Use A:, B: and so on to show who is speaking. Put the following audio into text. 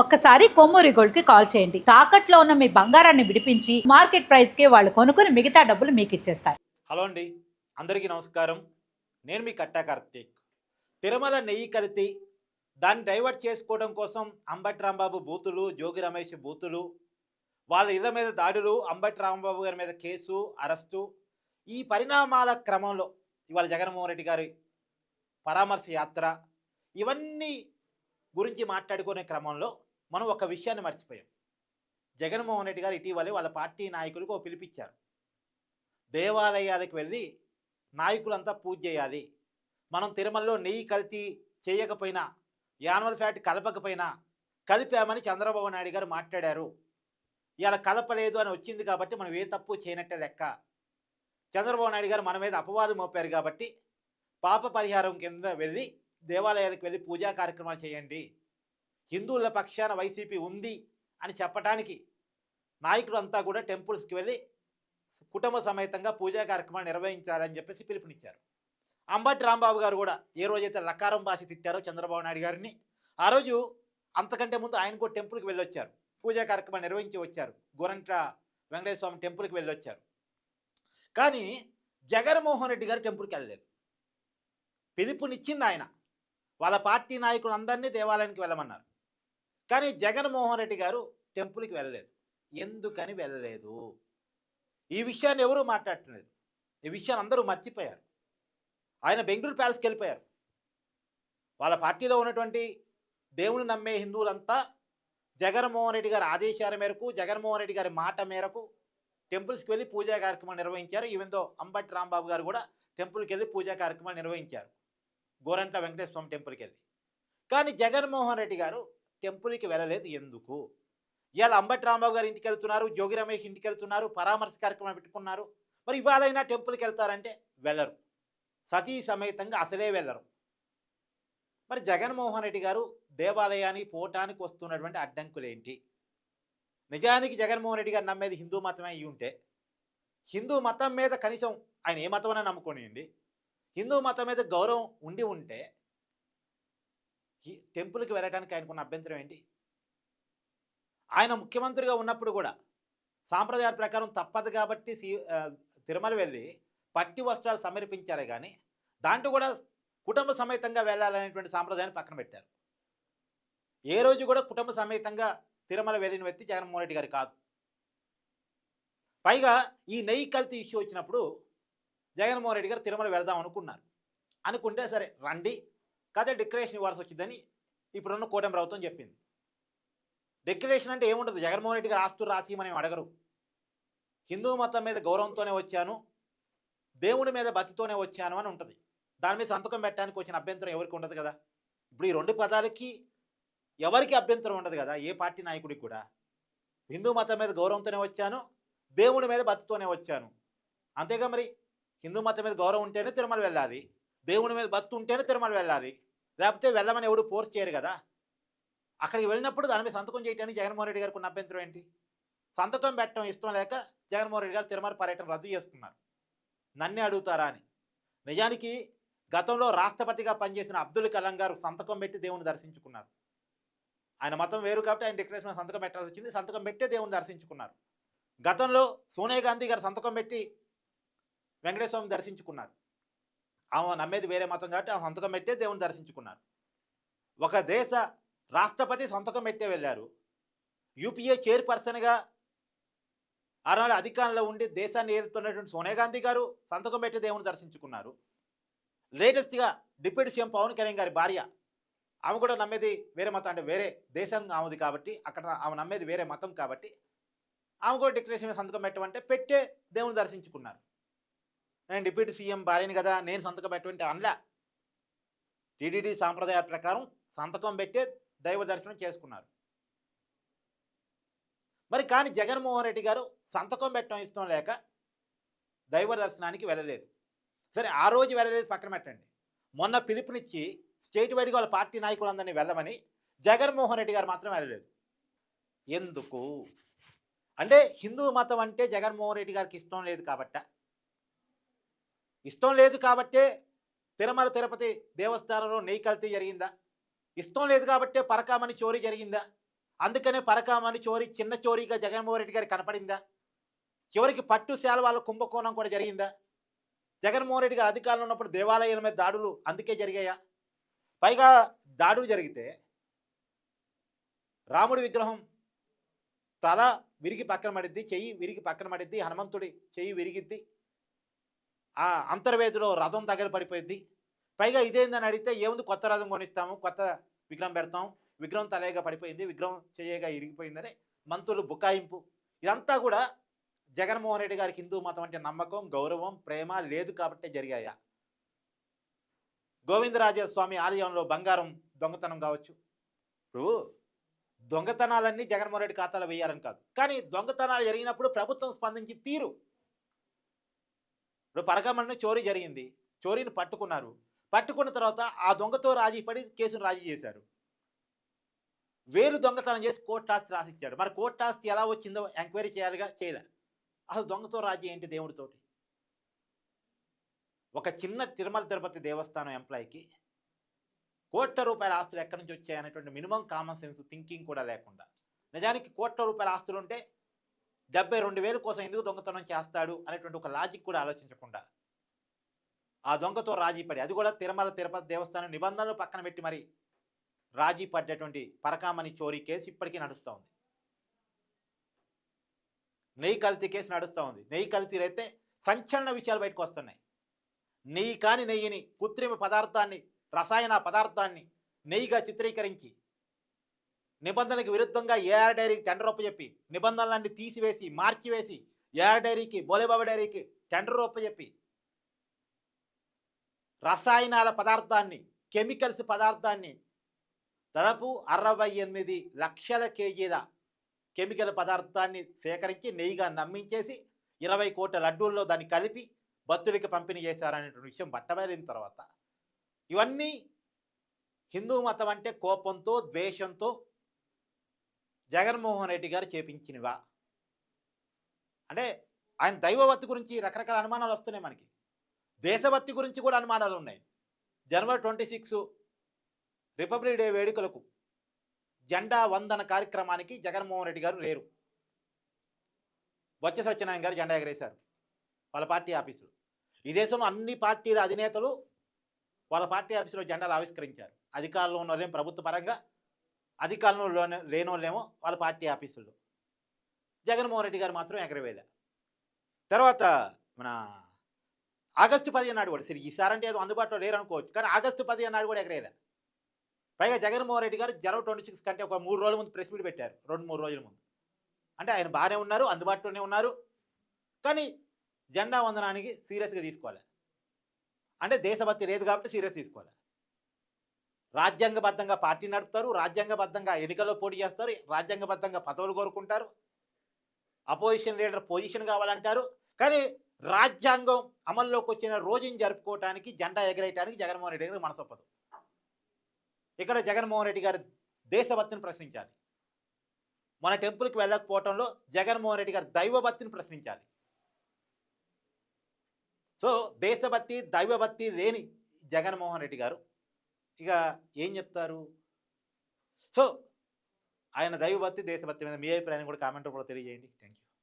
A: ఒక్కసారి కొమ్మూరి గోల్డ్కి కాల్ చేయండి. తాకట్లో ఉన్న మీ బంగారాన్ని విడిపించి మార్కెట్ ప్రైస్కి వాళ్ళు కొనుక్కుని మిగతా డబ్బులు మీకు ఇచ్చేస్తారు.
B: హలో అండి. అందరికీ నమస్కారం. నేను మీ కట్టా కార్తీక్. తిరుమల నెయ్యి కలితి. దాన్ని డైవర్ట్ చేసుకోవడం కోసం అంబటి రాంబాబు బూతులు జోగి రమేష్ బూతులు వాళ్ళ ఇళ్ళ మీద దాడులు అంబటి రాంబాబు గారి మీద కేసు అరెస్టు. ఈ పరిణామాల క్రమంలో ఇవాళ జగన్మోహన్ రెడ్డి గారి పరామర్శ యాత్ర. ఇవన్నీ గురించి మాట్లాడుకునే క్రమంలో మనం ఒక విషయాన్ని మర్చిపోయాం. జగన్మోహన్ రెడ్డి గారు ఇటీవలే వాళ్ళ పార్టీ నాయకులకు ఓ పిలిపించారు. దేవాలయాలకు వెళ్ళి నాయకులంతా పూజ చేయాలి. మనం తిరుమలలో నెయ్యి కల్తీ చేయకపోయినా యానిమల్ ఫ్యాట్ కలపకపోయినా కలిపామని చంద్రబాబు నాయుడు గారు మాట్లాడారు. ఇలా కలపలేదు అని వచ్చింది కాబట్టి మనం ఏ తప్పు చేయనట్టే లెక్క. చంద్రబాబు నాయుడు గారు మన మీద అపవాదం మోపారు కాబట్టి పాప పరిహారం కింద వెళ్ళి దేవాలయాలకు వెళ్ళి పూజా కార్యక్రమాలు చేయండి. హిందువుల పక్షాన వైసీపీ ఉంది అని చెప్పడానికి నాయకులంతా కూడా టెంపుల్స్కి వెళ్ళి కుటుంబ సమేతంగా పూజా కార్యక్రమాలు నిర్వహించాలని చెప్పేసి పిలుపునిచ్చారు. అంబటి రాంబాబు గారు కూడా ఏ రోజైతే లకారం భాష తిట్టారో చంద్రబాబు నాయుడు గారిని ఆ రోజు అంతకంటే ముందు ఆయన కూడా టెంపుల్కి వెళ్ళొచ్చారు. పూజా కార్యక్రమాలు నిర్వహించి వచ్చారు. గోరంట వెంకటేశ్వర స్వామి టెంపుల్కి వెళ్ళొచ్చారు కానీ జగన్మోహన్ రెడ్డి గారు టెంపుల్కి వెళ్ళలేదు. పిలుపునిచ్చింది ఆయన. వాళ్ళ పార్టీ నాయకులందరినీ దేవాలయానికి వెళ్ళమన్నారు. కానీ జగన్మోహన్ రెడ్డి గారు టెంపుల్కి వెళ్ళలేదు. ఎందుకని వెళ్ళలేదు? ఈ విషయాన్ని ఎవరూ మాట్లాడట్లేదు. ఈ విషయాన్ని అందరూ మర్చిపోయారు. ఆయన బెంగళూరు ప్యాలెస్కి వెళ్ళిపోయారు. వాళ్ళ పార్టీలో ఉన్నటువంటి దేవుని నమ్మే హిందువులంతా జగన్మోహన్ రెడ్డి గారి ఆదేశాల మేరకు జగన్మోహన్ రెడ్డి గారి మాట మేరకు టెంపుల్స్కి వెళ్ళి పూజా కార్యక్రమాలు నిర్వహించారు. ఈవెందో అంబటి రాంబాబు గారు కూడా టెంపుల్కి వెళ్ళి పూజా కార్యక్రమాలు నిర్వహించారు. గోరంట్ల వెంకటేశ్వర స్వామి టెంపుల్కి వెళ్ళి కానీ జగన్మోహన్ రెడ్డి గారు టెంపుల్కి వెళ్ళలేదు. ఎందుకు? ఇవాళ అంబటి రాంబాబు గారు ఇంటికి వెళ్తున్నారు జోగి రమేష్ ఇంటికి వెళ్తున్నారు పరామర్శ కార్యక్రమం పెట్టుకున్నారు. మరి ఇవాళైనా టెంపుల్కి వెళ్తారంటే వెళ్ళరు. సతీ సమేతంగా అసలే వెళ్ళరు. మరి జగన్మోహన్ రెడ్డి గారు దేవాలయానికి పోవటానికి వస్తున్నటువంటి అడ్డంకులు ఏంటి నిజానికి జగన్మోహన్ రెడ్డి గారు నమ్మేది హిందూ మతమే అయి ఉంటే హిందూ మతం మీద కనీసం ఆయన ఏ మతమైనా నమ్ముకోనియండి. హిందూ మతం మీద గౌరవం ఉండి ఉంటే ఈ టెంపుల్కి వెళ్ళడానికి ఆయనకున్న అభ్యంతరం ఏంటి? ఆయన ముఖ్యమంత్రిగా ఉన్నప్పుడు కూడా సాంప్రదాయాల ప్రకారం తప్పదు కాబట్టి సి తిరుమల వెళ్ళి పట్టి వస్త్రాలు సమర్పించారే కానీ దాంట్లో కూడా కుటుంబ సమేతంగా వెళ్ళాలనేటువంటి సాంప్రదాయాన్ని పక్కన పెట్టారు. ఏ రోజు కూడా కుటుంబ సమేతంగా తిరుమల వెళ్ళిన వ్యక్తి జగన్మోహన్ రెడ్డి గారు కాదు. పైగా ఈ నెయ్యి కల్తీ ఇష్యూ వచ్చినప్పుడు జగన్మోహన్ రెడ్డి గారు తిరుమల వెళదాం అనుకున్నారు. అనుకుంటే సరే రండి. కథ డిక్లరేషన్ ఇవ్వాల్సి వచ్చిందని ఇప్పుడున్న కూటమి ప్రభుత్వం చెప్పింది. డిక్లరేషన్ అంటే ఏముండదు? జగన్మోహన్ రెడ్డి గారు ఆస్తులు రాసిమని అడగరు. హిందూ మతం మీద గౌరవంతోనే వచ్చాను. దేవుడి మీద భక్తితోనే వచ్చాను అని ఉంటుంది. దాని మీద సంతకం పెట్టడానికి వచ్చిన అభ్యంతరం ఎవరికి ఉండదు కదా? ఇప్పుడు ఈ రెండు పదాలకి ఎవరికి అభ్యంతరం ఉండదు కదా? ఏ పార్టీ నాయకుడికి కూడా. హిందూ మతం మీద గౌరవంతోనే వచ్చాను. దేవుడి మీద భక్తితోనే వచ్చాను. అంతేగా మరి హిందూ మతం మీద గౌరవం ఉంటేనే తిరుమల వెళ్ళాలి. దేవుడి మీద భక్తి ఉంటేనే తిరుమల వెళ్ళాలి. లేకపోతే వెళ్ళమని ఎవడు ఫోర్స్ చేయరు కదా. అక్కడికి వెళ్ళినప్పుడు దాని మీద సంతకం చేయడానికి జగన్మోహన్ రెడ్డి గారికి ఉన్న అభ్యంతరం ఏంటి? సంతకం పెట్టడం ఇష్టం లేక జగన్మోహన్ రెడ్డి గారు తిరుమల పర్యటన రద్దు చేసుకున్నారు. నన్నే అడుగుతారా అని. నిజానికి గతంలో రాష్ట్రపతిగా పనిచేసిన అబ్దుల్ కలాం గారు సంతకం పెట్టి దేవుని దర్శించుకున్నారు. ఆయన మతం వేరు కాబట్టి ఆయన డిక్లరేషన్ సంతకం పెట్టాల్సి వచ్చింది. సంతకం పెట్టే దేవుని దర్శించుకున్నారు. గతంలో సోనియా గాంధీ గారు సంతకం పెట్టి వెంకటేశ్వరం దర్శించుకున్నారు. ఆమె నమ్మేది వేరే మతం కాబట్టి ఆమె సంతకం పెట్టే దేవుని దర్శించుకున్నారు. ఒక దేశ రాష్ట్రపతి సంతకం పెట్టే వెళ్ళారు. యూపీఏ చైర్పర్సన్గా ఆనాడు అధికారంలో ఉండి దేశాన్ని ఏలుతున్నటువంటి సోనియా గాంధీ గారు సంతకం పెట్టి దేవుని దర్శించుకున్నారు. లేటెస్ట్గా డిప్యూటీ సీఎం పవన్ కళ్యాణ్ గారి భార్య ఆమె కూడా నమ్మేది వేరే మతం అంటే వేరే దేశం ఆమెది కాబట్టి అక్కడ ఆమె నమ్మేది వేరే మతం కాబట్టి ఆమె కూడా డిక్లరేషన్ సంతకం పెట్టమంటే పెట్టే దేవుని దర్శించుకున్నారు. నేను డిప్యూటీ సీఎం భార్యని కదా నేను సంతకం పెట్టమంటే అనలా. టీడీడీ సాంప్రదాయాల ప్రకారం సంతకం పెట్టే దైవ దర్శనం చేసుకున్నారు. మరి కానీ జగన్మోహన్ రెడ్డి గారు సంతకం పెట్టడం ఇష్టం లేక దైవ దర్శనానికి వెళ్ళలేదు. సరే ఆ రోజు వెళ్ళలేదు పక్కన పెట్టండి. మొన్న పిలుపునిచ్చి స్టేట్ వైడ్గా వాళ్ళ పార్టీ నాయకులందరినీ వెళ్ళమని జగన్మోహన్ రెడ్డి గారు మాత్రం వెళ్ళలేదు. ఎందుకు? అంటే హిందూ మతం అంటే జగన్మోహన్ రెడ్డి గారికి ఇష్టం లేదు కాబట్ట. ఇష్టం లేదు కాబట్టే తిరుమల తిరుపతి దేవస్థానంలో నెయ్యి కల్తీ జరిగిందా? ఇష్టం లేదు కాబట్టే పరకామని చోరీ జరిగిందా? అందుకనే పరకామని చోరీ చిన్న చోరీగా జగన్మోహన్ రెడ్డి గారికి కనపడిందా? చివరికి పట్టు శాలవాళ్ళ కుంభకోణం కూడా జరిగిందా? జగన్మోహన్ రెడ్డి గారు అధికారంలో ఉన్నప్పుడు దేవాలయాల మీద దాడులు అందుకే జరిగాయా? పైగా దాడులు జరిగితే రాముడి విగ్రహం తల విరిగి పక్కన పడిద్ది చెయ్యి విరిగి పక్కన పడిద్ది హనుమంతుడి చెయ్యి విరిగిద్ది ఆ అంతర్వేదిలో రథం దగ్గర పడిపోయింది. పైగా ఇదేందని అడిగితే ఏముంది కొత్త రథం కొనిస్తాము కొత్త విగ్రహం పెడతాం విగ్రహం తలేగా పడిపోయింది విగ్రహం చేయగా ఇరిగిపోయిందని మంత్రులు బుకాయింపు. ఇదంతా కూడా జగన్మోహన్ రెడ్డి గారికి హిందూ మతం అంటే నమ్మకం గౌరవం ప్రేమ లేదు కాబట్టే జరిగాయా? గోవిందరాజ స్వామి ఆలయంలో బంగారం దొంగతనం కావచ్చు. ఇప్పుడు దొంగతనాలన్నీ జగన్మోహన్ రెడ్డి ఖాతాలో వేయాలని కాదు. కానీ దొంగతనాలు జరిగినప్పుడు ప్రభుత్వం స్పందించి తీరు. ఇప్పుడు పరగమని చోరీ జరిగింది. చోరీని పట్టుకున్నారు. పట్టుకున్న తర్వాత ఆ దొంగతో రాజీ పడి కేసును రాజీ చేశారు. వేలు దొంగతనం చేసి కోర్టు ఆస్తి రాసిచ్చాడు. మరి కోర్టు ఆస్తి ఎలా వచ్చిందో ఎంక్వైరీ చేయాలిగా? చేయలే. అసలు దొంగతో రాజీ ఏంటి దేవుడితోటి ఒక చిన్న తిరుమల తిరుపతి దేవస్థానం ఎంప్లాయీకి కోట్ల రూపాయల ఆస్తులు ఎక్కడి నుంచి వచ్చాయనేటువంటి మినిమం కామన్ సెన్స్ థింకింగ్ కూడా లేకుండా. నిజానికి కోట్ల రూపాయల ఆస్తులు ఉంటే డెబ్బై రెండు వేలు కోసం ఎందుకు దొంగతనం చేస్తాడు అనేటువంటి ఒక లాజిక్ కూడా ఆలోచించకుండా ఆ దొంగతో రాజీ పడి అది కూడా తిరుమల తిరుపతి దేవస్థానం నిబంధనలు పక్కన పెట్టి మరి రాజీ పడ్డటువంటి పరకామణి చోరీ కేసు ఇప్పటికీ నడుస్తూ ఉంది. నెయ్యి కల్తీ కేసు నడుస్తూ ఉంది. నెయ్యి కల్తీ అయితే సంచలన విషయాలు బయటకు వస్తున్నాయి. నెయ్యి కాని నెయ్యిని కృత్రిమ పదార్థాన్ని రసాయన పదార్థాన్ని నెయ్యిగా చిత్రీకరించి నిబంధనలకు విరుద్ధంగా ఏఆర్ డైరీకి టెండర్ ఒప్పచెప్పి నిబంధనలన్నీ తీసివేసి మార్చివేసి ఏఆర్ డైరీకి బోలేబాబా డైరీకి టెండర్ ఒప్పచెప్పి రసాయనాల పదార్థాన్ని కెమికల్స్ పదార్థాన్ని దాదాపు అరవై ఎనిమిది లక్షల కేజీల కెమికల్ పదార్థాన్ని సేకరించి నెయ్యిగా నమ్మించేసి ఇరవై కోట్ల లడ్డూల్లో దాన్ని కలిపి భక్తులకి పంపిణీ చేశారనేటువంటి విషయం బట్టబయలిన తర్వాత. ఇవన్నీ హిందూ మతం అంటే కోపంతో ద్వేషంతో జగన్మోహన్ రెడ్డి గారు చేపించినవా? అంటే ఆయన దైవభక్తి గురించి రకరకాల అనుమానాలు వస్తున్నాయి మనకి. దేశభక్తి గురించి కూడా అనుమానాలు ఉన్నాయి. January twenty six Republic Day వేడుకలకు జెండా వందన కార్యక్రమానికి జగన్మోహన్ రెడ్డి గారు లేరు. బొచ్చ సత్యనారాయణ గారు జెండా ఎగరేశారు. వాళ్ళ పార్టీ ఆఫీసులు. ఈ దేశంలో అన్ని పార్టీల అధినేతలు వాళ్ళ పార్టీ ఆఫీసులో జెండాలు ఆవిష్కరించారు. అధికారంలో ఉన్న ప్రభుత్వ పరంగా అధికారంలో లేని వాళ్ళ పార్టీ ఆఫీసుల్లో. జగన్మోహన్ రెడ్డి గారు మాత్రం ఎగరవేలే. తర్వాత మన ఆగస్టు పదిహేను నాడు కూడా సరే ఈసారంటే ఏదో అందుబాటులో లేరు అనుకోవచ్చు కానీ ఆగస్టు పదిహేను నాడు కూడా ఎగరేయలే పైగా జగన్మోహన్ రెడ్డి గారు జనవరి ట్వంటీ సిక్స్ కంటే ఒక మూడు రోజుల ముందు ప్రెస్ మీట్ పెట్టారు రెండు మూడు రోజుల ముందు. అంటే ఆయన బాగానే ఉన్నారు అందుబాటులోనే ఉన్నారు కానీ జెండా వందనానికి సీరియస్గా తీసుకోవాలి. అంటే దేశభక్తి లేదు కాబట్టి సీరియస్ తీసుకోవాలి. రాజ్యాంగబద్ధంగా పార్టీ నడుపుతారు రాజ్యాంగబద్ధంగా ఎన్నికల్లో పోటీ చేస్తారు రాజ్యాంగబద్ధంగా పదవులు కోరుకుంటారు. అపోజిషన్ లీడర్ పొజిషన్ కావాలంటారు. కానీ రాజ్యాంగం అమల్లోకి వచ్చిన రోజుని జరుపుకోవటానికి జెండా ఎగరేయటానికి జగన్మోహన్ రెడ్డి గారికి మనసొప్పదు ఇక్కడ జగన్మోహన్ రెడ్డి గారి దేశభక్తిని ప్రశ్నించాలి. మన టెంపుల్కి వెళ్ళకపోవటంలో జగన్మోహన్ రెడ్డి గారి దైవభక్తిని ప్రశ్నించాలి. సో దేశభక్తి దైవభక్తి లేని జగన్మోహన్ రెడ్డి గారు ఇక ఏం చెప్తారు? సో ఆయన దైవభక్తి దేశభక్తి మీద మీ అభిప్రాయాన్ని కూడా కామెంట్ రూపంలో తెలియజేయండి. Thank you